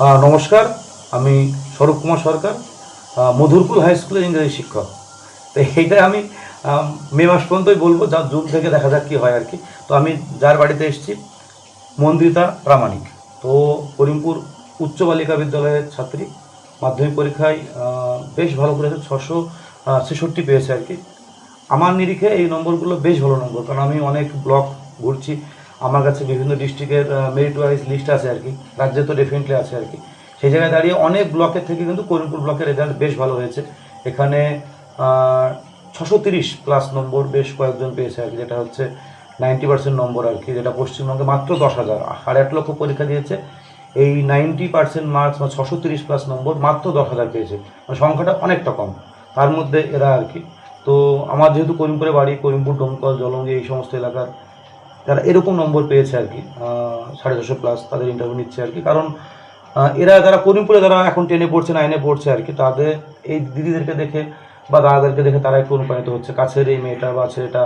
নমস্কার, আমি স্বরূপ কুমার সরকার মধুরকুল হাই স্কুলের ইংরেজি শিক্ষক। তো এইটা আমি মে মাস পর্যন্তই বলব, যা জুন থেকে দেখা যাক কী হয় আর কি। তো আমি যার বাড়িতে এসেছি, মন্দিতা প্রামাণিক। তো করিমপুর উচ্চ বালিকা বিদ্যালয়ের ছাত্রী। মাধ্যমিক পরীক্ষায় বেশ ভালো করেছে, ছশো ছেষট্টি পেয়েছে আর কি। আমার নিরিখে এই নম্বরগুলো বেশ ভালো নম্বর, কারণ আমি অনেক ব্লক ঘুরছি আমার কাছে বিভিন্ন ডিস্ট্রিক্টের মেরিট ওয়াইজ লিস্ট আছে আর কি। রাজ্যে তো ডেফিনেটলি আছে আর কি। সেই জায়গায় দাঁড়িয়ে অনেক ব্লকের থেকে কিন্তু করিমপুর ব্লকের রেজাল্ট বেশ ভালো হয়েছে। এখানে ছশো তিরিশ প্লাস নম্বর বেশ কয়েকজন পেয়েছে আর কি, যেটা হচ্ছে নাইনটি পার্সেন্ট নম্বর আর কি, যেটা পশ্চিমবঙ্গে মাত্র দশ হাজার। সাড়ে আট লক্ষ পরীক্ষা দিয়েছে। এই নাইনটি পার্সেন্ট মার্কস বা ছশো তিরিশ প্লাস নম্বর মাত্র দশ হাজার পেয়েছে। মানে সংখ্যাটা অনেকটা কম। তার মধ্যে এরা আর কি। তো আমার যেহেতু করিমপুরে বাড়ি, করিমপুর ডোমকল, জলঙ্গি, এই সমস্ত এলাকার যারা এরকম নম্বর পেয়েছে আর কি সাড়ে ছশো প্লাস তাদের ইন্টারভিউ নিচ্ছে আর কি। কারণ এরা যারা করিমপুরে যারা এখন টেনে পড়ছে নাইনে পড়ছে আর কি, তাদের এই দিদিদেরকে দেখে বা দাদাদেরকে দেখে তারা একটু অনুপ্রাণিত হচ্ছে। কাছের এই মেয়েটা বা ছেলেটা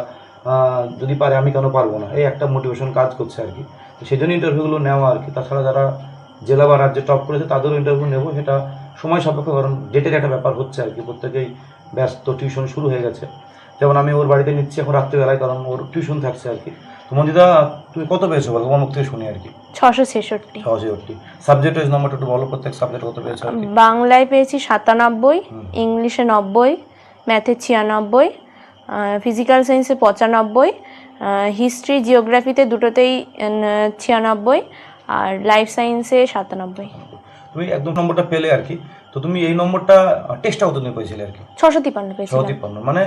যদি পারে আমি কেন পারব না? এই একটা মোটিভেশন কাজ করছে আর কি। সেই জন্য ইন্টারভিউগুলো নেওয়া আর কি। তাছাড়া যারা জেলা বা রাজ্যে টপ করেছে, তাদেরও ইন্টারভিউ নেব। সেটা সময় সাপেক্ষ, কারণ ডেটের একটা ব্যাপার হচ্ছে আর কি। প্রত্যেকেই ব্যস্ত টিউশন শুরু হয়ে গেছে। যেমন আমি ওর বাড়িতে নিচ্ছি এখন রাত্রিবেলায়, কারণ ওর টিউশন থাকছে আর কি। তো মন্দিদা তুমি কত পেয়েছ? বলো তোমার মুখ থেকে শুনি আর কি। ছশো ছেষট্টি। সহজে ওরটি সাবজেক্ট ওয়াইজ নম্বরটা একটু বলো প্রত্যেক সাবজেক্ট কত পেয়েছ আর কি? বাংলায় পেয়েছি সাতানব্বই ইংলিশে নব্বই ম্যাথে ছিয়ানব্বই ফিজিক্যাল সায়েন্সে পঁচানব্বই হিস্ট্রি জিওগ্রাফিতে দুটোতেই ছিয়ানব্বই আর লাইফ সায়েন্সে সাতানব্বই। তুমি একদম নম্বরটা পেলে আর কি। তো তুমি এই নম্বরটা টেস্টটা কত পেয়েছিলে আর কি? ছশো তিপ্পান্ন ছশো তিপ্পান্ন মানে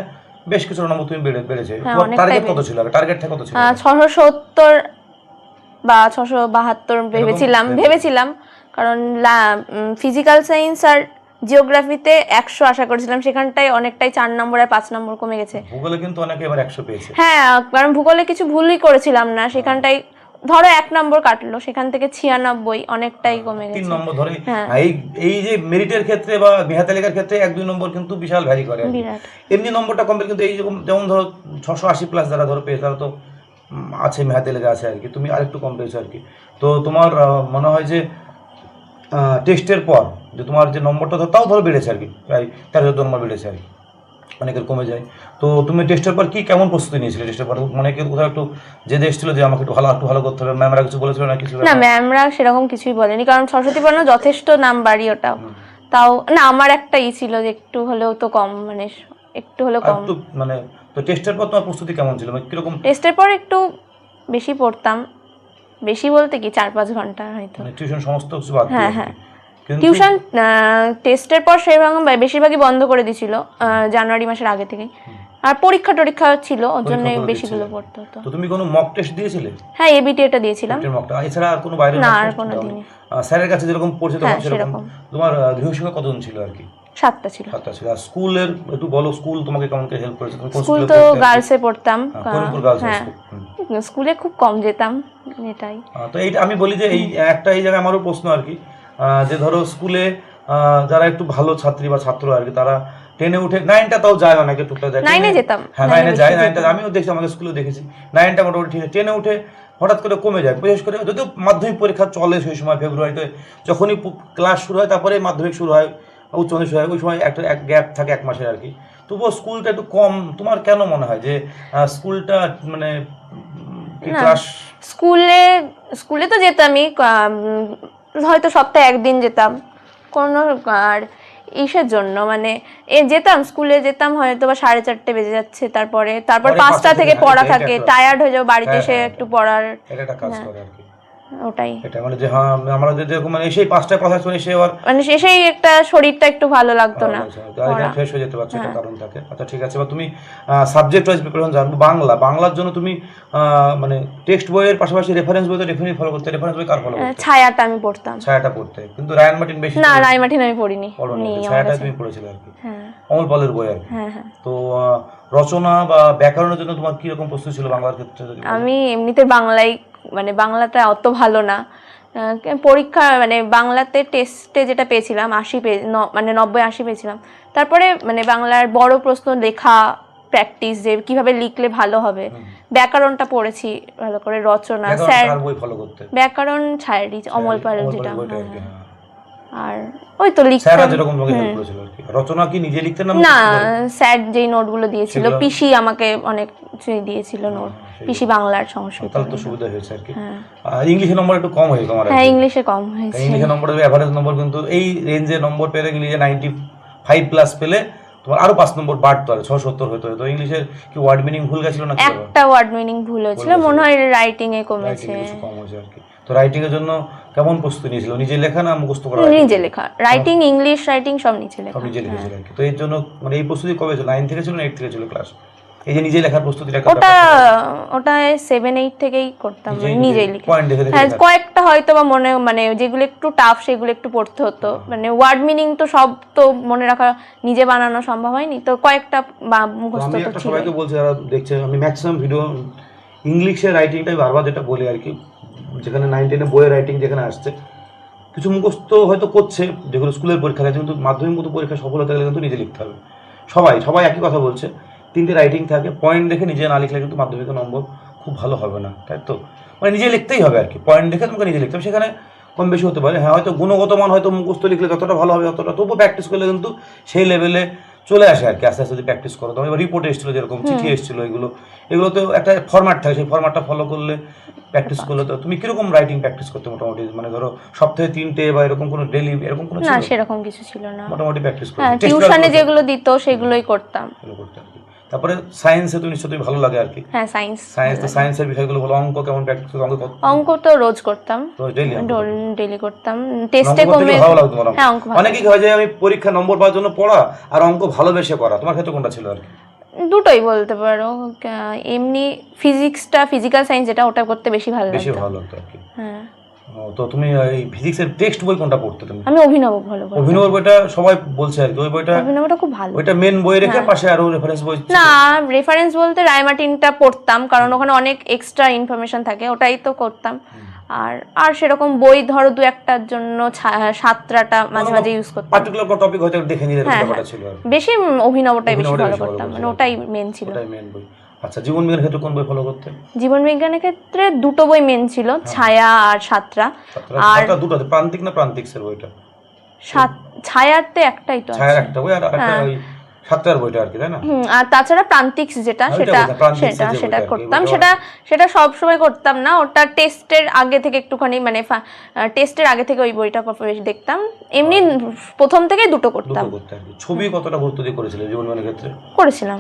বেশ কিছু নম্বর তুমি বেড়ে বেড়েছে। হ্যাঁ, তোমার অনেকটাই টার্গেট কত ছিল? ছিল টার্গেটটা কত ছিল? ছশো সত্তর বা ছশো বাহাত্তর ভেবেছিলাম ভেবে- ভেবেছিলাম। কারণ ফিজিক্যাল সায়েন্স আর জিওগ্রাফিতে একশো আশা করেছিলাম। সেখানটায় অনেকটাই চার নম্বর আর পাঁচ নম্বর কমে গেছে। ভূগোলে কিন্তু অনেকে এবার একশো পেয়েছে। হ্যাঁ কারণ ভূগোলে কিছু ভুলই করেছিলাম না। সেখানটাই ধরো এক নম্বর কাটলো সেখান থেকে ছিয়ানব্বই অনেকটাই কমে গেছে। তিন নম্বর ধরে হ্যাঁ। এই এই যে মেরিটের ক্ষেত্রে বা তালিকার ক্ষেত্রে এক দুই নম্বর কিন্তু বিশাল ভ্যারি করে এমনি নম্বরটা কমবে কিন্তু এই যেমন ধরো ছশো আশি প্লাস যারা ধরো পেয়েছে তারা তো আছে তালিকা আছে আর কি। তুমি আরেকটু কম পেয়েছ আর কি। তো তোমার মনে হয় যে টেস্টের পর যে তোমার যে নম্বরটা ধরো তাও ধরো বেড়েছে আর কি প্রায় তেরো চোদ্দ নম্বর বেড়েছে আর কি। অনেকের কমে যায়। তো তুমি টেস্টের পর কি কেমন প্রস্তুতি নিয়েছিলে? টেস্টের পর অনেকের কোথাও একটু যে এসেছিল যে আমাকে একটু ভালো একটু ভালো করতে হবে ম্যামরা কিছু বলেছিল না কিছু না ম্যামরা সেরকম কিছুই বলেনি কারণ সরস্বতী পর্ণ যথেষ্ট নাম্বারই ওটাও তাও না আমার একটা ই ছিল যে একটু হলেও তো কম মানে একটু হলেও কম। মানে তো টেস্টের পর তোমার প্রস্তুতি কেমন ছিল? মানে কীরকম? টেস্টের পর একটু বেশি পড়তাম। বেশি বলতে কি চার পাঁচ ঘণ্টা হয়তো। মানে টিউশন সমস্ত কিছু বাদ দিয়ে হ্যাঁ, হ্যাঁ। টিউশন টেস্টের পর সেরকম বেশিরভাগই বন্ধ করে দিছিল জানুয়ারি মাসের আগে থেকেই। আর পরীক্ষা টরীক্ষা ছিল ওর জন্য বেশিগুলো। পড়তে হতো। তো তুমি কোনো মক টেস্ট দিয়েছিলে? হ্যাঁ এবিটি এটা দিয়েছিলাম। মকটা এছাড়া আর কোনো বাইরে না, আর কোনো। আহ, স্যারের কাছে যেরকম পড়ছে তখন হ্যাঁ, সেরকম। তোমার গৃহশিক্ষক কতজন ছিল আর কি? সাতটা ছিল। সাতটা ছিল। আর স্কুলের একটু বলো স্কুল তোমাকে কেমন করে হেল্প করেছে? স্কুল তো? গার্লসে পড়তাম। হ্যাঁ, হ্যাঁ। স্কুল খুব কম যেতাম এটাই। তো এইটা আমি বলি যে এই একটা এই জায়গায় আমারও প্রশ্ন আর কি। যে ধরো স্কুলে যারা একটু ভালো ছাত্রী বা ছাত্র আর কি তারা টেনে উঠে নাইনটা তাও যায় অনেকে টুকটা যায়। নাইনে যেতাম, হ্যাঁ নাইনে যায় নাইনটা আমিও দেখছি আমাদের স্কুলেও দেখেছি। নাইনটা মোটামুটি ঠিক টেনে উঠে হঠাৎ করে কমে যায়। বিশেষ করে যদিও মাধ্যমিক পরীক্ষা চলে সেই সময় ফেব্রুয়ারিতে যখনই ক্লাস শুরু হয় তারপরে মাধ্যমিক শুরু হয় উচ্চ মাধ্যমিক শুরু হয় ওই সময় একটা এক গ্যাপ থাকে এক মাসের আর কি। তবুও স্কুলটা একটু কম। তোমার কেন মনে হয় যে স্কুলটা মানে ক্লাস স্কুলে স্কুলে তো যেতামই হয়তো সপ্তাহে একদিন যেতাম। কোনো আর ইসের জন্য মানে এ যেতাম স্কুলে যেতাম হয়তো বা সাড়ে চারটে বেজে যাচ্ছে তারপরে তারপর পাঁচটা থেকে পড়া থাকে টায়ার্ড হয়ে যাব বাড়িতে হ্যাঁ, এসে হ্যাঁ, একটু পড়ার ওটাই। এটা মানে যে হ্যাঁ আমরা যে যেরকম মানে এসেই পাঁচটায় কথা শুনে আবার মানে একটা শরীরটা একটু ভালো লাগতো না। ফ্রেশ হয়ে যেতে পারছ এটা হ্যাঁ। কারণ থাকে। আচ্ছা ঠিক আছে বা তুমি সাবজেক্ট ওয়াইজ প্রিপারেশন জানব। বাংলা বাংলার জন্য তুমি মানে টেক্সট বইয়ের পাশাপাশি রেফারেন্স বই তো ডেফিনেটলি ফলো করতে রেফারেন্স বই কার ফলো করতে? ছায়াটা আমি পড়তাম। ছায়াটা পড়তে। কিন্তু রায়ান মার্টিন বেশি না রায়মাঠিন আমি পড়িনি। পড়োনি। ছায়াটা তুমি পড়েছিলে আর কি। হ্যাঁ। অমল পালের বই আর কি। হ্যাঁ তো রচনা বা ব্যাকরণের জন্য তোমার কীরকম প্রস্তুতি ছিল বাংলার ক্ষেত্রে যদি আমি এমনিতে বাংলায় মানে বাংলাটা অত ভালো না। পরীক্ষা মানে বাংলাতে টেস্টে যেটা পেয়েছিলাম আশি পে মানে নব্বই আশি পেয়েছিলাম। তারপরে মানে বাংলার বড় প্রশ্ন লেখা প্র্যাকটিস যে কীভাবে লিখলে ভালো হবে। ব্যাকরণটা পড়েছি ভালো করে রচনা স্যার ব্যাকরণ ছায়ারি অমল পাল যেটা আর হ্যাঁ, হ্যাঁ। আর ওই তো কি। রচনা কি নিজে লিখতেন না? স্যার যেই নোটগুলো দিয়েছিল পিসি আমাকে অনেক দিয়েছিল নোট পিসি বাংলার সংস্কৃত তাহলে তো সুবিধা হয়েছে আর কি। হ্যাঁ। আর ইংলিশে নম্বর একটু কম হয়েছে তোমার হ্যাঁ ইংলিশে কম হয়েছে। ইংলিশে নম্বর অ্যাভারেজ নম্বর কিন্তু এই রেঞ্জে নম্বর পেলে নাইনটি ফাইভ প্লাস পেলে তোমার আরও পাঁচ নম্বর বাড়তো আর সত্তর হতো। তো ইংলিশের কি ওয়ার্ড মিনিং ভুল গেছিল না একটা ওয়ার্ড মিনিং ভুল হয়েছিল। মনে হয় রাইটিং এ কমেছে। কম হয়েছে আর কি। তো রাইটিং এর জন্য কেমন প্রস্তুতি নিয়েছিল? নিজে লেখা না মুখস্থ করা নিজে লেখা। রাইটিং ইংলিশ রাইটিং সব নিজে সব নিজে লিখেছিল আর কি। তো এর জন্য মানে এই প্রস্তুতি কবে ছিল নাইন থেকে ছিল না এইট থেকে ছিল ক্লাস এই যে নিজে লেখার প্রস্তুতিটা ওটা ওটা সেভেন এইট থেকেই করতাম নিজেই লিখে। হ্যাঁ কয়েকটা হয়তো বা মনে মানে যেগুলো একটু টাফ সেগুলো একটু পড়তে হতো। মানে ওয়ার্ড মিনিং তো সব তো মনে রাখা নিজে বানানো সম্ভব হয়নি। তো কয়েকটা বা মুখস্থ তো ছিল সবাইকে বলছি যারা দেখছে আমি ম্যাক্সিমাম ভিডিও ইংলিশের রাইটিংটাই বারবার যেটা বলি আর কি যেখানে নাইন টেনে বইয়ের রাইটিং যেখানে আসছে কিছু মুখস্থ হয়তো করছে যেগুলো স্কুলের পরীক্ষা কিন্তু মাধ্যমিক মতো পরীক্ষা সফল হতে গেলে কিন্তু নিজে লিখতে হবে। সবাই সবাই একই কথা বলছে। তিনটে রাইটিং থাকে পয়েন্ট দেখে নিজে না লিখলে কিন্তু মাধ্যমিকের নম্বর খুব ভালো হবে না তাই তো? মানে নিজে লিখতেই হবে আর কি পয়েন্ট দেখে তোমাকে নিজে লিখতে হবে সেখানে কম বেশি হতে পারে। হ্যাঁ হয়তো গুণগত মান হয়তো মুখস্থ লিখলে যতটা ভালো হবে ততটা তবুও প্র্যাকটিস করলে কিন্তু সেই লেভেলে চলে আসে আর কি আস্তে আস্তে যদি প্র্যাকটিস করো। তবে রিপোর্ট এসেছিল যেরকম চিঠি এসেছিল এগুলো এগুলো তো একটা ফরম্যাট থাকে সেই ফরম্যাটটা ফলো করলে প্র্যাকটিস করলে তো তুমি কীরকম রাইটিং প্র্যাকটিস করতে মোটামুটি? মানে ধরো সপ্তাহে তিনটে বা এরকম কোনো ডেলি এরকম কোনো না সেরকম কিছু ছিল না। মোটামুটি প্র্যাকটিস করতে হ্যাঁ টিউশনে যেগুলো দিত সেগুলোই করতাম। ফলো করতে আর কি তারপরে সায়েন্সে তো নিশ্চয়ই ভালো লাগে আর কি। হ্যাঁ সায়েন্স সায়েন্স তো সায়েন্সের বিষয়গুলো বলো অঙ্ক কেমন প্র্যাকটিস করতে অঙ্ক অঙ্ক তো রোজ করতাম। ডেলি ডেলি করতাম। টেস্টে কমে ভালো লাগতো তোমার হ্যাঁ অঙ্ক ভালো অনেকেই কি হয় যে আমি পরীক্ষা নম্বর পাওয়ার জন্য পড়া আর অঙ্ক ভালোবেসে করা। তোমার ক্ষেত্রে কোনটা ছিল আর কি? দুটোই বলতে পারো। এমনি ফিজিক্সটা ফিজিক্যাল সায়েন্স যেটা ওটা করতে বেশি ভালো বেশি ভালো লাগতো আর কি। হ্যাঁ। তো তুমি এই ফিজিক্সের টেক্সট বই কোনটা পড়তে তুমি? আমি অভিনব ভালো অভিনব বইটা সবাই বলছে আর কি ওই বইটা অভিনবটা খুব ভালো। ওইটা মেন বই রেখে হ্যাঁ। পাশে আরও রেফারেন্স বই না রেফারেন্স বলতে রায়মার্টিনটা পড়তাম কারণ ওখানে অনেক এক্সট্রা ইনফরমেশন থাকে ওটাই তো করতাম। আর আর সেরকম বই ধরো দু একটার জন্য সাতটাটা মাঝে মাঝে ইউজ করতাম। পার্টিকুলার কোনো টপিক হয়তো দেখে নিলে এরকম হ্যাঁ, ছিল বেশি অভিনবটাই বেশি ভালো করতাম মানে। ওটাই মেন ছিল। ওটাই মেন বই। আচ্ছা জীবন বিজ্ঞানের ক্ষেত্রে কোন বই ফলো করতে জীবন বিজ্ঞানের ক্ষেত্রে দুটো বই মেন ছিল হ্যাঁ। ছায়া আর সাতরা আর দুটো প্রান্তিক না প্রান্তিকসের বইটা সাত ছায়াতে একটাই তো ছায়ার একটা বই আর একটা হ্যাঁ। ওই সাতটার বইটা আর কি তাই না? আর তাছাড়া প্রান্তিক্স যেটা সেটা সেটা সেটা কি, করতাম। সেটা সেটা সব সময় করতাম না ওটা টেস্টের আগে থেকে একটুখানি মানে টেস্টের আগে থেকে ওই বইটা দেখতাম। এমনি প্রথম থেকে দুটো করতাম। ছবি কতটা গুরুত্ব দিয়ে করেছিলে জীবন বিজ্ঞানের ক্ষেত্রে? করেছিলাম।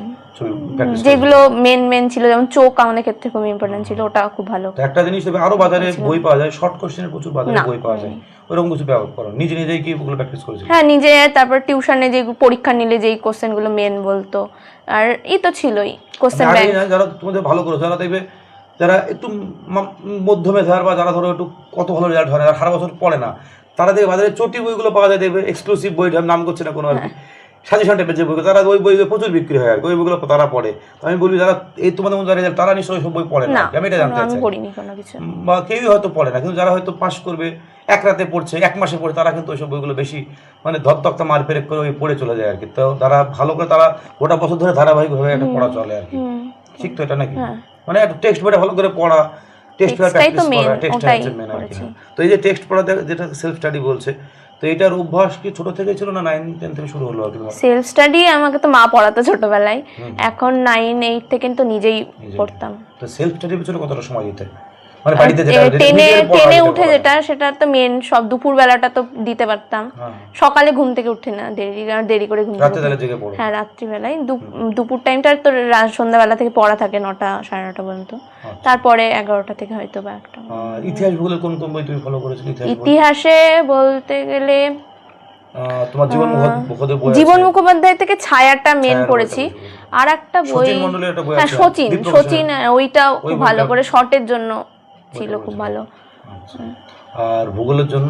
যেগুলো মেন মেন ছিল যেমন চোখ আমাদের ক্ষেত্রে খুব ইম্পর্টেন্ট ছিল ওটা খুব ভালো। একটা জিনিস তবে আরও বাজারে বই পাওয়া যায় শর্ট কোশ্চেনের প্রচুর বাজারে বই পাওয়া যায়। ওরকম কিছু ব্যবহার করো। নিজে নিজেই কি ওগুলো প্র্যাকটিস করেছিলে? হ্যাঁ নিজে তারপর টিউশনে যে পরীক্ষা নিলে যেই কোশ্চেনগুলো মেন বলতো। আর এই তো ছিলই কোশ্চেন ব্যাংক যারা তোমাদের ভালো করে যারা দেখবে যারা একটু মধ্যমে ধার বা যারা ধরো একটু কত ভালো রেজাল্ট হয় না সারা বছর পড়ে না তারা দেখবে বাজারে চটি বইগুলো পাওয়া যায় দেখবে এক্সক্লুসিভ বই নাম করছে না কোনো আর কি। সাজেশন টাইপের যে বইগুলো তারা ওই বইগুলো প্রচুর বিক্রি হয় আর ওই বইগুলো তারা পড়ে। আমি বলি যারা এই তোমাদের মধ্যে রেজাল্ট তারা নিশ্চয়ই সব বই পড়ে না আমি এটা জানতে আমি চাই। পড়িনি কোনো কিছু। বা কেউই হয়তো পড়ে না কিন্তু যারা হয়তো পাশ করবে এক রাতে পড়ছে এক মাসে পড়ে তারা কিন্তু ওইসব বইগুলো বেশি মানে ধরতক্তা মার পেরেক করে ওই পড়ে চলে যায় আর কি। তো তারা ভালো করে তারা গোটা বছর ধরে ধারাবাহিকভাবে একটা পড়া চলে আর কি। ঠিক তো এটা নাকি? হ্যাঁ। মানে একটা টেক্সট বইটা ভালো করে পড়া টেক্সট প্র্যাকটিস করা মেন কি। তো এই যে টেক্সট পড়া যেটা সেলফ স্টাডি বলছে এটার অভ্যাস কি ছোট থেকে ছিল না নাইন টেন থেকে শুরু হলো আর কি তোমার? সেলফ স্টাডি আমাকে তো মা পড়াতো ছোটবেলায়। এখন নাইন এইট থেকে তো নিজেই নিজেই। পড়তাম। তো সেলফ স্টাডির পিছনে কতটা সময় দিতে? মানে বাড়িতে যেটা টেনে টেনে উঠে যেটা সেটা তো মেন সব দুপুর বেলাটা তো দিতে পারতাম। হ্যাঁ। সকালে ঘুম থেকে উঠে না দেরি দেরি করে ঘুম হ্যাঁ রাত্রিবেলায়। দুপুর টাইমটা তো সন্ধ্যাবেলা থেকে পড়া থাকে নটা সাড়ে নটা পর্যন্ত। আচ্ছা। তারপরে এগারোটা থেকে হয়তো বা একটা। ইতিহাস ভূগোলের কোন কোন বই তুমি ফলো করেছিলে ইতিহাস বলতে? গেলে তোমার জীবন মুখোপাধ্যায় থেকে ছায়াটা মেন পড়েছি। আর একটা বই হ্যাঁ আছে, সচিন সচিন ওইটা খুব ভালো করে শর্টের জন্য ছিল খুব ভালো। আচ্ছা। আর ভূগোলের জন্য?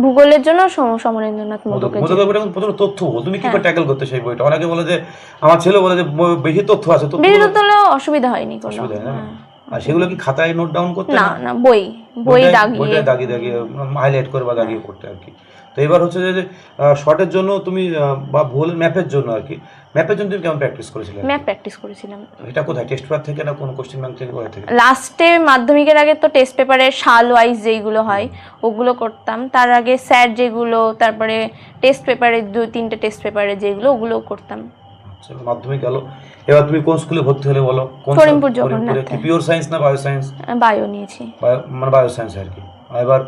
ভূগোলের জন্য সমরেন্দ্রনাথ মোদকের যে- মোদকের বইটা কিন্তু প্রচুর তথ্য তুমি কি করে ট্যাকেল করতে সেই বইটা? অনেকে বলে যে আমার ছেলে বলে যে বেশি তথ্য আছে তথ্য বেশি তো হলেও অসুবিধা হয়নি কোনো। অসুবিধা না? হ্যাঁ। আর সেগুলো কি খাতায় নোট ডাউন করতে না না বই। বই দাগিয়ে বইটা দাগিয়ে দাগিয়ে হাইলাইট করে বা দাগিয়ে করতে আর কি। তো এবার হচ্ছে যে শর্টের জন্য তুমি বা ভূগোলের ম্যাপের জন্য আর কি ম্যাপের জন্য তুমি কেমন প্র্যাকটিস করেছিলে? ম্যাপ প্র্যাকটিস করেছিলাম। এটা কোথায়? টেস্ট পেপার থেকে না কোনো কোশ্চেন ব্যাংক থেকে কোথায় থেকে? লাস্টে মাধ্যমিকের আগে তো টেস্ট পেপারে সাল ওয়াইজ যেইগুলো হয় ওগুলো করতাম। তার আগে স্যার যেগুলো তারপরে টেস্ট পেপারে দুই তিনটে টেস্ট পেপারে যেগুলো ওগুলো করতাম। আচ্ছা, মাধ্যমিক গেল। এবার তুমি কোন স্কুলে ভর্তি হলে বলো? কোন করিমপুর জগন্নাথে। পিওর সায়েন্স না বায়ো সায়েন্স বায়ো নিয়েছি। মানে বায়ো সায়েন্স আর কি। এবার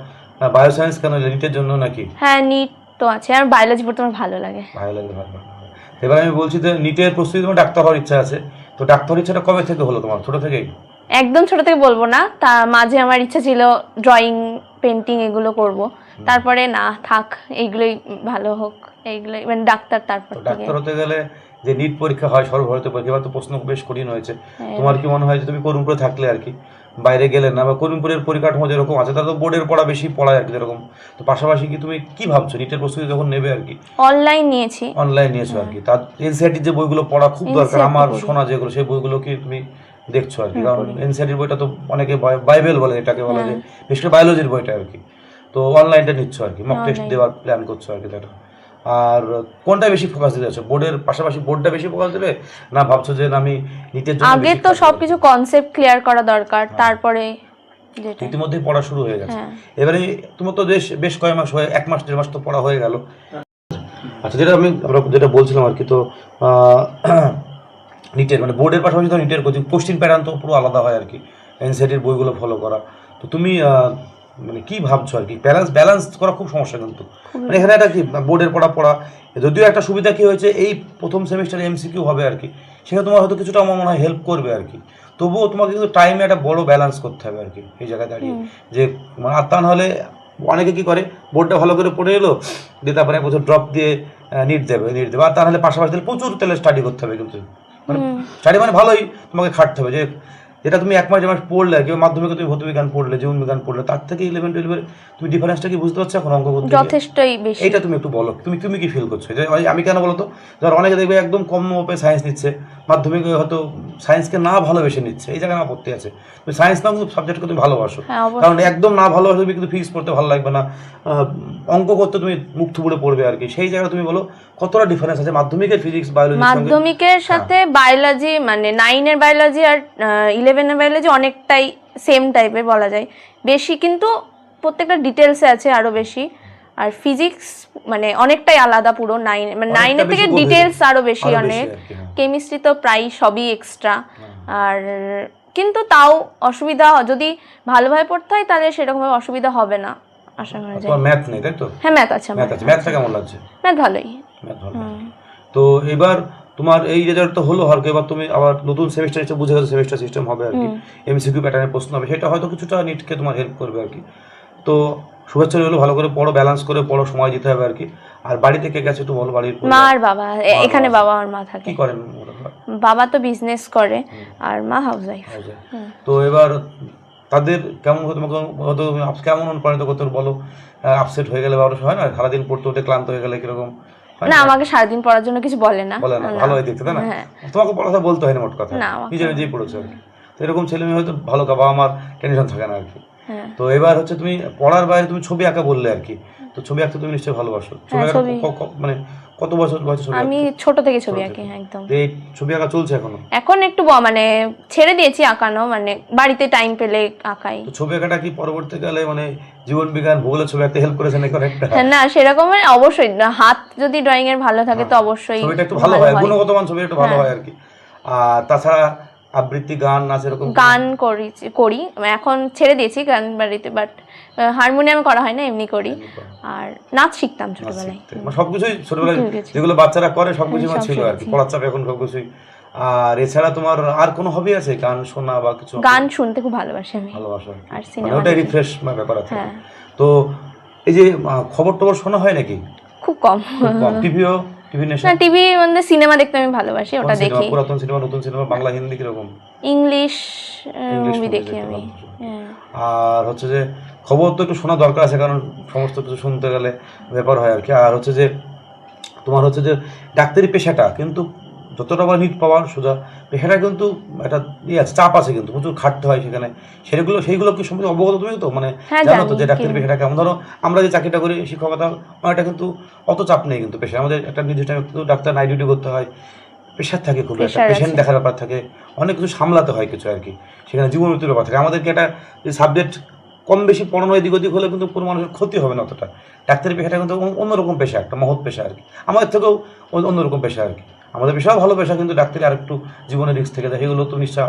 বায়ো সায়েন্স কেন? লিটের জন্য নাকি? হ্যাঁ নিট তো আছে। আর বায়োলজি পড়তে আমার ভালো লাগে। লাগে ভালো লাগে। এবার আমি বলছি যে নিটের প্রস্তুতি তোমার ডাক্তার হওয়ার ইচ্ছা আছে। তো ডাক্তার ইচ্ছাটা কবে থেকে হলো তোমার? ছোট থেকেই? একদম ছোট থেকে বলব না। তা মাঝে আমার ইচ্ছা ছিল ড্রয়িং পেন্টিং এগুলো করব। তারপরে না থাক এইগুলোই ভালো হোক। এইগুলোই মানে ডাক্তার তারপর ডাক্তার হতে গেলে যে নিট পরীক্ষা হয় সর্বভারতীয় পরীক্ষা তো প্রশ্ন বেশ কঠিন হয়েছে। হ্যাঁ। তোমার কি মনে হয় যে তুমি করিমপুরে থাকলে আর কি? বাইরে গেলে না বা করিমপুরের পরিকাঠামো যেরকম আছে তারা তো বোর্ডের পড়া বেশি পড়ায় আর কি যেরকম। তো পাশাপাশি কি তুমি কি ভাবছ? নিটের প্রস্তুতি যখন নেবে আর কি? অনলাইন নিয়েছি। অনলাইন নিয়েছো আর কি। তার এনসিআরটির যে বইগুলো পড়া খুব দরকার আমার। শোনা যেগুলো সেই বইগুলো কি তুমি দেখছ আর কি? কারণ এনসিআরটির বইটা তো অনেকে বাইবেল বলে এটাকে বলা যায় বিশেষ করে বায়োলজির বইটা আর কি। তো অনলাইনটা নিচ্ছ আর কি মক টেস্ট দেওয়ার প্ল্যান করছ আর কি যেটা আর কোনটা বেশি ফোকাস দিতে যাচ্ছ বোর্ডের পাশাপাশি বোর্ডটা বেশি ফোকাস দেবে না ভাবছ যে আমি নিতে জন্য আগে তো সবকিছু কনসেপ্ট ক্লিয়ার করা দরকার তারপরে যেটা। ইতিমধ্যেই পড়া শুরু হয়ে গেছে। হ্যাঁ। এবারে তোমার তো বেশ বেশ কয়েক মাস হয়ে এক মাস দেড় মাস তো পড়া হয়ে গেল। আচ্ছা যেটা আমি আমরা যেটা বলছিলাম আর কি তো নিটের মানে বোর্ডের পাশাপাশি তো নিটের কোচিং কোশ্চিন প্যাটার্ন তো পুরো আলাদা হয় আর কি। এনসিআরটির বইগুলো ফলো করা। তো তুমি মানে কি ভাবছ আর কি? ব্যালেন্স ব্যালেন্স করা খুব সমস্যা কিন্তু। মানে এখানে একটা কি বোর্ডের পড়া পড়া। যদিও একটা সুবিধা কি হয়েছে এই প্রথম সেমিস্টারে এমসিকিউ হবে আর কি। সেখানে তোমার হয়তো কিছুটা আমার মনে হয় হেল্প করবে আর কি। তবুও তোমাকে কিন্তু টাইমে একটা বড় ব্যালেন্স করতে হবে আর কি এই জায়গায় দাঁড়িয়ে। যে মানে আর তা নাহলে অনেকে কি করে বোর্ডটা ভালো করে পড়ে এলো দিয়ে তারপরে এক বছর ড্রপ দিয়ে নিট দেবে নিট দেবে। আর তা নাহলে পাশাপাশি তাহলে প্রচুর তাহলে স্টাডি করতে হবে কিন্তু। মানে স্টাডি মানে ভালোই তোমাকে খাটতে হবে যে যেটা তুমি এক মাস মাস পড়লে আর কি মাধ্যমিকে তুমি ভৌত বিজ্ঞান পড়লে জীবন বিজ্ঞান পড়লে তার থেকে ইলেভেন টুয়েলভের তুমি ডিফারেন্সটা কি বুঝতে পারছ এখন অঙ্ক করতে যথেষ্টই বেশি। এইটা তুমি একটু বলো তুমি তুমি কি ফিল করছ? যে আমি কেন বলো তো ধর অনেকে দেখবে একদম কম মাপে সায়েন্স নিচ্ছে মাধ্যমিকে হয়তো সায়েন্সকে না ভালোবেসে নিচ্ছে এই জায়গায় আমার আপত্তি আছে। তুমি সায়েন্স নাও কিন্তু সাবজেক্টকে তুমি ভালোবাসো। হ্যাঁ কারণ একদম না ভালোবাসো তুমি কিন্তু ফিজিক্স পড়তে ভালো লাগবে না। অঙ্ক করতে তুমি মুখ থুবড়ে পড়বে আর কি। সেই জায়গায় তুমি বলো কতটা ডিফারেন্স আছে? মাধ্যমিকের ফিজিক্স বায়োলজির সঙ্গে? মাধ্যমিকের সাথে বায়োলজি মানে নাইনের বায়োলজি আর ইলেভেনের বায়োলজি অনেকটাই সেম টাইপের বলা যায়। বেশি কিন্তু প্রত্যেকটা ডিটেলসে আছে আরও বেশি। আর ফিজিক্স মানে অনেকটাই আলাদা পুরো নাইন মানে নাইনের থেকে ডিটেলস আরও বেশি অনেক। আর কি, হ্যাঁ। কেমিস্ট্রি তো প্রায় সবই এক্সট্রা আর কিন্তু তাও অসুবিধা যদি ভালোভাবে পড়তে হয় তাহলে সেরকমভাবে অসুবিধা হবে না আশা করা যায়। ম্যাথ নেই তাই তো? হ্যাঁ ম্যাথ আছে ম্যাথ আছে। ম্যাথটা কেমন লাগছে? ম্যাথ ভালোই। তো এবার তোমার এই রেজাল্ট তো হলো আর কি, এবার তুমি আবার নতুন সেমিস্টার হিসেবে বুঝে গেছো সেমিস্টার সিস্টেম হবে আর কি। এমসিকিউ প্যাটার্নের প্রশ্ন হবে সেটা হয়তো কিছুটা নিটকে তোমার হেল্প করবে আর কি। তো শুভেচ্ছা রইল ভালো করে পড়ো ব্যালেন্স করে পড়ো সময় দিতে হবে আর কি। আর বাড়িতে কে গেছে একটু বলো বাড়ির? মা আর বাবা এখানে বাবা। আর মা থাকে। কি করেন বাবা তো বিজনেস করে আর মা হাউস ওয়াইফ আচ্ছা। তো এবার তাদের কেমন হতো তোমাকে হয়তো কেমন অনুপ্রাণিত করতে বলো। আপসেট হয়ে গেলে বা হয় না? সারাদিন পড়তে পড়তে ক্লান্ত হয়ে গেলে কীরকম? হয় না আমাকে সারাদিন পড়ার জন্য কিছু বলে না। বলে না। ভালো হয় দেখতে তাই না? হ্যাঁ। তোমাকে পড়াশোনা বলতে হয় না মোট কথা নিজে নিজেই পড়েছো আর কি। তো এরকম ছেলে মেয়ে হয়তো ভালো বাবা আমার টেনশন থাকে না আর কি। হ্যাঁ। তো এবার হচ্ছে তুমি পড়ার বাইরে তুমি ছবি আঁকা বললে আর কি। তো ছবি আঁকতে তুমি নিশ্চয়ই ভালোবাসো। ছবি হ্যাঁ, আঁকা মানে কত বছর বয়সে ছবি আমি ছোট থেকে ছবি আঁকি হ্যাঁ একদম। এই ছবি আঁকা চলছে এখনও? এখন একটু ব- মানে ছেড়ে দিয়েছি আঁকানো মানে বাড়িতে টাইম পেলে আঁকাই। তো ছবি আঁকাটা কি পরবর্তীকালে মানে জীবন বিজ্ঞান ভূগোলের ছবি আঁকতে হেল্প করেছে নাকি অনেকটা? হ্যাঁ, না সেরকম মানে অবশ্যই না, হাত যদি ড্রয়িং এর ভালো থাকে তো অবশ্যই ছবিটা একটু ভালো হয় গুণগত মান ছবি একটু ভালো হয়। আর কি। আর তাছাড়া আবৃত্তি গান নাচ এরকম গান করি করি এখন ছেড়ে দিয়েছি গান বাড়িতে বাট হারমোনিয়াম করা হয় না এমনি করি। আর নাচ শিখতাম ছোটবেলায়। মানে সবকিছুই ছোটবেলায় যেগুলো বাচ্চারা করে সবকিছু আমার ছিল আর কি পড়ার চাপ এখন সবকিছুই। আর এছাড়া তোমার আর কোনো হবি আছে? গান শোনা বা কিছু? গান শুনতে খুব ভালোবাসি আমি। ভালোবাসা। আর মানে সিনেমা ওটাই রিফ্রেশ ব্যাপার আছে তো এই যে খবর টবর শোনা হয় নাকি? খুব কম। টিভিও? টিভি না টিভি মানে সিনেমা দেখতে আমি ভালোবাসি ওটা দেখি। পুরাতন সিনেমা নতুন সিনেমা বাংলা হিন্দি কীরকম? ইংলিশ মুভি দেখি আমি। হ্যাঁ। আর হচ্ছে যে খবর তো একটু শোনা দরকার আছে কারণ সমস্ত কিছু শুনতে গেলে ব্যাপার হয় আর কি। আর হচ্ছে যে তোমার হচ্ছে যে ডাক্তারি পেশাটা কিন্তু যতটা বা নিট পাওয়ার সোজা। পেশাটা কিন্তু একটা ইয়ে আছে চাপ আছে কিন্তু প্রচুর খাটতে হয় সেখানে। সেগুলো সেইগুলো কি সম্পর্কে অবগত তুমি তো? মানে হ্যাঁ, জানো তো যে ডাক্তারি পেশাটা কেমন? ধরো আমরা যে চাকরিটা করি শিক্ষকতা এটা কিন্তু অত চাপ নেই কিন্তু পেশা আমাদের একটা নির্দিষ্ট কিন্তু ডাক্তার নাইট ডিউটি করতে হয়। প্রেশার থাকে খুব একটা পেশেন্ট দেখার ব্যাপার থাকে। অনেক কিছু সামলাতে হয় কিছু আর কি। সেখানে জীবন মৃত্যুর ব্যাপার থাকে। আমাদেরকে একটা সাবজেক্ট কম বেশি পড়ানো এদিক ওদিক হলে কিন্তু কোনো মানুষের ক্ষতি হবে না অতটা। ডাক্তারি পেশাটা কিন্তু অন্যরকম পেশা একটা মহৎ পেশা আর কি। আমাদের থেকেও অন্যরকম পেশা আর কি। আমাদের পেশাও ভালো পেশা কিন্তু ডাক্তারি আর একটু জীবনের রিস্ক থেকে যায়। এগুলো তো নিশ্চয়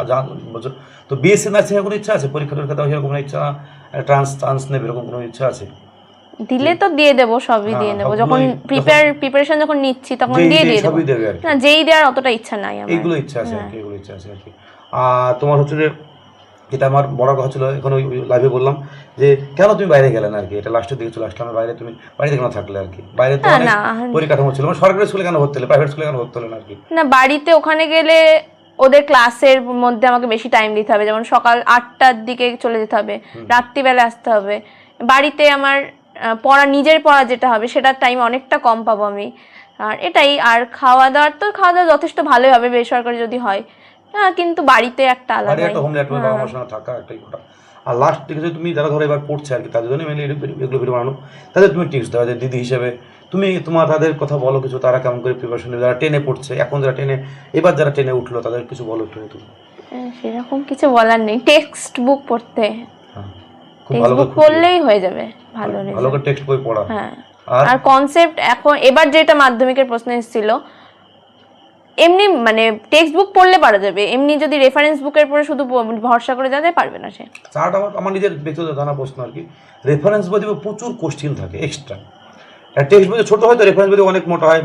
বোঝো। তো বিএসসি নার্সিং এর কোনো ইচ্ছা আছে? পরীক্ষা টরীক্ষা দেওয়া এরকম কোনো ইচ্ছা ট্রান্স ট্রান্স নেবে এরকম কোনো ইচ্ছা আছে? দিলে তো দিয়ে দেবো সবই হ্যাঁ, দিয়ে দেবো। যখন প্রিপেয়ার প্রিপারেশন যখন নিচ্ছি তখন দিয়ে দিয়ে দেবো। না যেই দেওয়ার অতটা ইচ্ছা নাই আমার। এইগুলো ইচ্ছা আছে হ্যাঁ। এগুলো ইচ্ছা আছে আর কি। আর তোমার হচ্ছে যে যেটা আমার বড় কথা ছিল এখন ওই লাইভে বললাম যে কেন তুমি বাইরে গেলে না আর কি? এটা লাস্টের দিকে চলে আসলাম বাইরে তুমি বাড়িতে কেন থাকলে আর কি? বাইরে তো অনেক পরিকাঠামো ছিল মানে সরকারি স্কুলে কেন ভর্তি হলে প্রাইভেট স্কুলে কেন ভর্তি হলে না আর কি? না বাড়িতে ওখানে গেলে ওদের ক্লাসের মধ্যে আমাকে বেশি টাইম দিতে হবে যেমন সকাল আটটার দিকে চলে যেতে হবে রাত্রিবেলা আসতে হবে। বাড়িতে আমার পড়া নিজের পড়া যেটা হবে সেটার টাইম অনেকটা কম পাবো আমি। আর এটাই আর খাওয়া দাওয়ার তো খাওয়া দাওয়া যথেষ্ট ভালোই হবে বেসরকারি যদি হয়। হ্যাঁ কিন্তু বাড়িতে একটা আলাদা একটা একটা বাবা মার সঙ্গে থাকা একটাই ওটা আর লাস্ট তুমি যারা ধরো এবার পড়ছে আর কি তাদের জন্য মেনলি এগুলো ভিডিও বানানো। তাদের তুমি টিপস দাও দিদি হিসেবে তুমি তোমার তাদের কথা বলো কিছু তারা কেমন করে প্রিপারেশন নেবে? যারা টেনে পড়ছে এখন যারা টেনে এবার যারা টেনে উঠল তাদের কিছু বলো একটু তুমি। হ্যাঁ, সেরকম কিছু বলার নেই। টেক্সট বুক পড়তে। হ্যাঁ টেক্সট বুক পড়লেই হয়ে যাবে ভালো ভালো করে টেক্সট বই পড়া। হ্যাঁ। আর? কনসেপ্ট এখন এবার যেটা মাধ্যমিকের প্রশ্ন এসেছিল এমনি মানে টেক্সট বুক পড়লে পারা যাবে এমনি যদি রেফারেন্স বুকের পরে শুধু ভরসা করে যাওয়া যায় পারবে না সে। চার্ট আমার আমার নিজের ব্যক্তিগত জানা প্রশ্ন আর কি। রেফারেন্স বই দেখবে প্রচুর কোশ্চিন থাকে এক্সট্রা আর টেক্সট বই ছোটো হয়তো রেফারেন্স বই অনেক মোটা হয়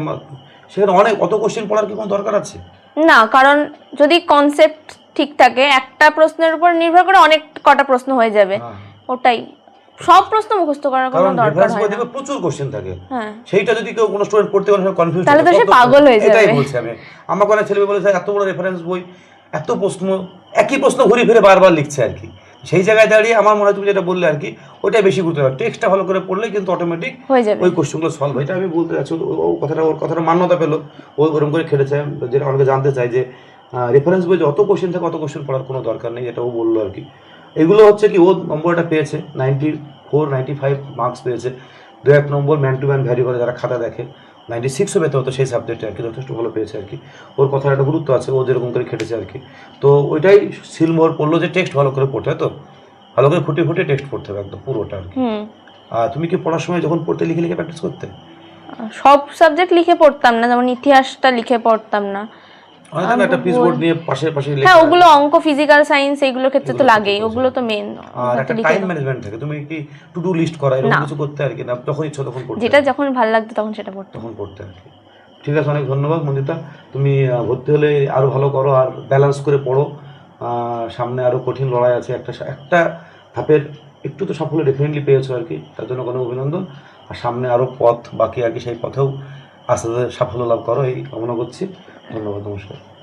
সেখানে অনেক অত কোশ্চিন পড়ার কি কোনো দরকার আছে? না কারণ যদি কনসেপ্ট ঠিক থাকে একটা প্রশ্নের উপর নির্ভর করে অনেক কটা প্রশ্ন হয়ে যাবে। হ্যাঁ। ওটাই। সব প্রশ্ন মুখস্থ করার কোনো দরকার হয় না। প্রচুর কোশ্চেন থাকে। হ্যাঁ। সেইটা যদি কেউ কোনো স্টুডেন্ট পড়তে কোনো কনফিউজ তাহলে তো সে পাগল হয়ে এটাই বলছি আমি। অনেক ছেলে বলেছে এত বড় রেফারেন্স বই এত প্রশ্ন একই প্রশ্ন ঘুরে ফিরে বারবার লিখছে আর কি। সেই জায়গায় দাঁড়িয়ে আমার মনে হয় তুমি যেটা বললে আর কি বেশি গুরুত্ব হবে টেক্সটটা ভালো করে পড়লে কিন্তু অটোমেটিক হয়ে যাবে। ওই কোশ্চেনগুলো সলভ এটা আমি বলতে চাচ্ছি ও- কথাটা ওর কথাটা মান্যতা পেল। ও ওরকম করে খেলেছে যেটা অনেকে জানতে চাই যে রেফারেন্স বই যত কোশ্চেন থাকে অত কোশ্চেন পড়ার কোনো দরকার নেই এটা ও বলল আর কি। এগুলো হচ্ছে কি ও নম্বরটা পেয়েছে ninety four ninety five marks পেয়েছে। দু এক number man to man vary করে যারা খাতা দেখে নাইনটি সিক্সও পেতে হতো সেই সাবজেক্টে আর কি যথেষ্ট ভালো পেয়েছে আর কি। ওর কথার একটা গুরুত্ব আছে ও যেরকম করে খেটেছে আর কি। তো ওইটাই সিলমোহর পড়ল যে টেক্সট ভালো করে পড়তে হয় তো। ভালো করে ফুটে ফুটে টেক্সট পড়তে হবে একদম পুরোটা আর কি। আর তুমি কি পড়ার সময় যখন পড়তে লিখে লিখে প্র্যাকটিস করতে? সব সাবজেক্ট লিখে পড়তাম না যেমন ইতিহাসটা লিখে পড়তাম না। অনেক একটা পিস বোর্ড নিয়ে পাশে পাশে হ্যাঁ ওগুলো অঙ্ক ফিজিক্যাল সায়েন্স এইগুলোর ক্ষেত্রে তো লাগেই ওগুলো তো মেন আর একটা টাইম ম্যানেজমেন্ট থাকে তুমি কি টু ডু লিস্ট করা এরকম কিছু করতে আর কি? না যখন ইচ্ছা তখন করতে যেটা যখন ভালো লাগতো তখন সেটা তখন করতে আর কি। ঠিক আছে অনেক ধন্যবাদ মঞ্জিতা তুমি ভর্তি হলে আরও ভালো করো আর ব্যালেন্স করে পড়ো। সামনে আরও কঠিন লড়াই আছে একটা একটা ধাপের একটু তো সাফল্য ডেফিনেটলি পেয়েছ আর কি। তার জন্য কোনো অভিনন্দন। আর সামনে আরও পথ বাকি আর কি সেই পথেও আস্তে আস্তে সাফল্য লাভ করো এই কামনা করছি। ধন্যবাদ নমস্কার।